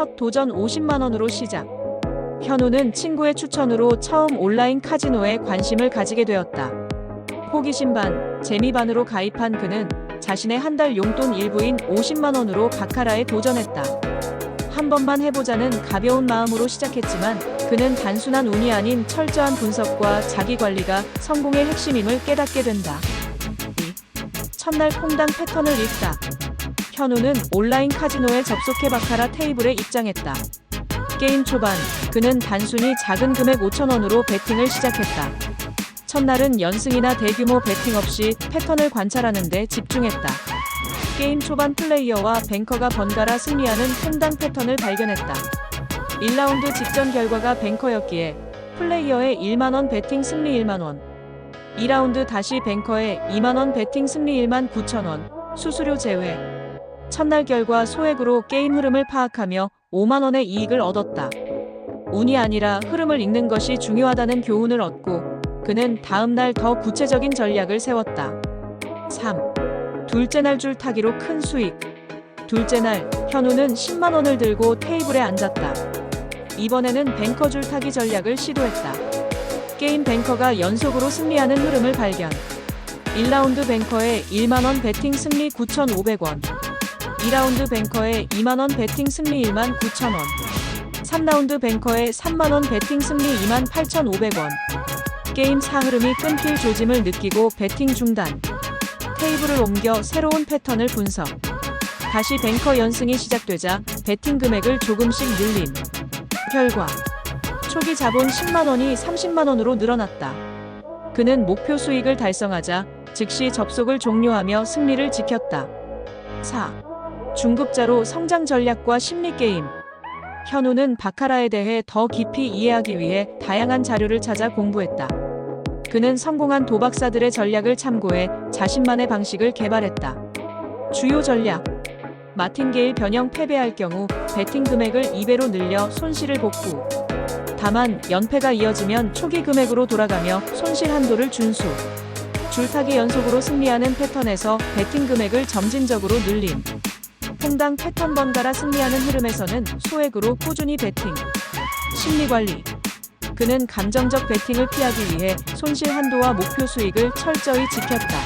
첫 도전 50만원으로 시작. 현우는 친구의 추천으로 처음 온라인 카지노에 관심을 가지게 되었다. 호기심 반, 재미 반으로 가입한 그는 자신의 한 달 용돈 일부인 50만원으로 바카라에 도전했다. 한 번만 해보자는 가벼운 마음으로 시작했지만 그는 단순한 운이 아닌 철저한 분석과 자기 관리가 성공의 핵심임을 깨닫게 된다. 이 첫날 퐁당 패턴을 읽다. 현우는 온라인 카지노에 접속해 바카라 테이블에 입장했다. 게임 초반, 그는 단순히 작은 금액 5천원으로 베팅을 시작했다. 첫날은 연승이나 대규모 베팅 없이 패턴을 관찰하는 데 집중했다. 게임 초반 플레이어와 뱅커가 번갈아 승리하는 퐁당 패턴을 발견했다. 1라운드 직전 결과가 뱅커였기에 플레이어의 1만원 베팅 승리 1만원. 2라운드 다시 뱅커의 2만원 베팅 승리 1만 9천원. 수수료 제외. 첫날 결과 소액으로 게임 흐름을 파악하며 5만원의 이익을 얻었다. 운이 아니라 흐름을 읽는 것이 중요하다는 교훈을 얻고 그는 다음날 더 구체적인 전략을 세웠다. 3. 둘째 날 줄 타기로 큰 수익. 둘째 날, 현우는 10만원을 들고 테이블에 앉았다. 이번에는 뱅커 줄 타기 전략을 시도했다. 게임 뱅커가 연속으로 승리하는 흐름을 발견. 1라운드 뱅커의 1만원 베팅 승리 9,500원. 2라운드 뱅커의 2만원 베팅 승리 1만 9천원. 3라운드 뱅커의 3만원 베팅 승리 2만 8,500원. 게임 사흐름이 끊길 조짐을 느끼고 베팅 중단. 테이블을 옮겨 새로운 패턴을 분석. 다시 뱅커 연승이 시작되자 베팅 금액을 조금씩 늘림. 결과 초기 자본 10만원이 30만원으로 늘어났다. 그는 목표 수익을 달성하자 즉시 접속을 종료하며 승리를 지켰다. 4. 중급자로 성장 전략과 심리 게임. 현우는 바카라에 대해 더 깊이 이해하기 위해 다양한 자료를 찾아 공부했다. 그는 성공한 도박사들의 전략을 참고해 자신만의 방식을 개발했다. 주요 전략. 마틴게일 변형 패배할 경우 베팅 금액을 2배로 늘려 손실을 복구. 다만 연패가 이어지면 초기 금액으로 돌아가며 손실 한도를 준수. 줄타기 연속으로 승리하는 패턴에서 베팅 금액을 점진적으로 늘림. 퐁당 패턴 번갈아 승리하는 흐름에서는 소액으로 꾸준히 베팅. 심리 관리. 그는 감정적 베팅을 피하기 위해 손실 한도와 목표 수익을 철저히 지켰다.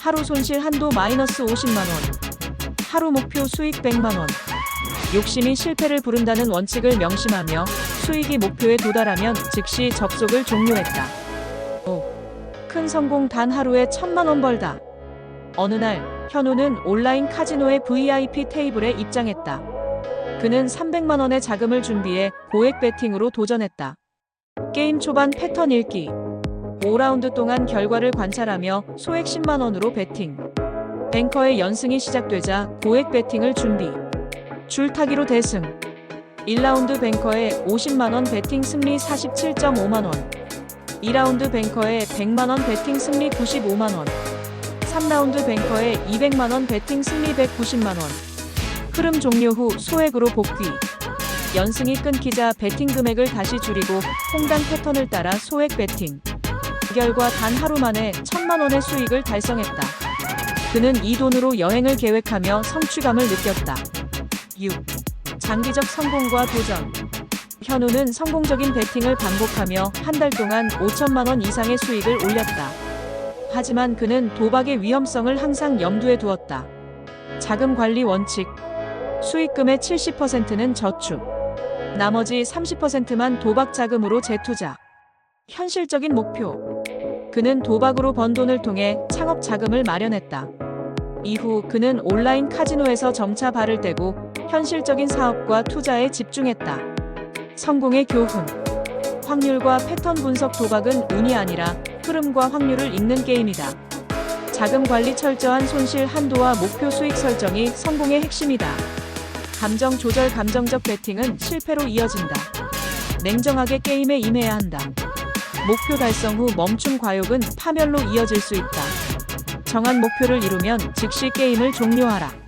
하루 손실 한도 마이너스 50만원. 하루 목표 수익 100만원. 욕심이 실패를 부른다는 원칙을 명심하며 수익이 목표에 도달하면 즉시 접속을 종료했다. 5. 큰 성공 단 하루에 천만원 벌다. 어느 날, 현우는 온라인 카지노의 VIP 테이블에 입장했다. 그는 300만원의 자금을 준비해 고액 베팅으로 도전했다. 게임 초반 패턴 읽기. 5라운드 동안 결과를 관찰하며 소액 10만원으로 베팅. 뱅커의 연승이 시작되자 고액 베팅을 준비. 줄타기로 대승. 1라운드 뱅커의 50만원 베팅 승리 47.5만원. 2라운드 뱅커의 100만원 베팅 승리 95만원. 3라운드 뱅커의 200만원 베팅 승리 190만원. 흐름 종료 후 소액으로 복귀. 연승이 끊기자 베팅 금액을 다시 줄이고 홍당 패턴을 따라 소액. 그 결과 단 하루 만에 천만 원의 수익을 달성했다. 그는 이 돈으로 여행을 계획하며 성취감을 느꼈다. 6. 장기적 성공과 도전. 현우는 성공적인 베팅을 반복하며 한 달 동안 5천만 원 이상의 수익을 올렸다. 하지만 그는 도박의 위험성을 항상 염두에 두었다. 자금 관리 원칙. 수익금의 70%는 저축. 나머지 30%만 도박 자금으로 재투자. 현실적인 목표. 그는 도박으로 번 돈을 통해 창업 자금을 마련했다. 이후 그는 온라인 카지노에서 점차 발을 떼고 현실적인 사업과 투자에 집중했다. 성공의 교훈. 확률과 패턴 분석 도박은 운이 아니라 흐름과 확률을 읽는 게임이다. 자금 관리 철저한 손실 한도와 목표 수익 설정이 성공의 핵심이다. 감정 조절 감정적 베팅은 실패로 이어진다. 냉정하게 게임에 임해야 한다. 목표 달성 후 멈춤 과욕은 파멸로 이어질 수 있다. 정한 목표를 이루면 즉시 게임을 종료하라.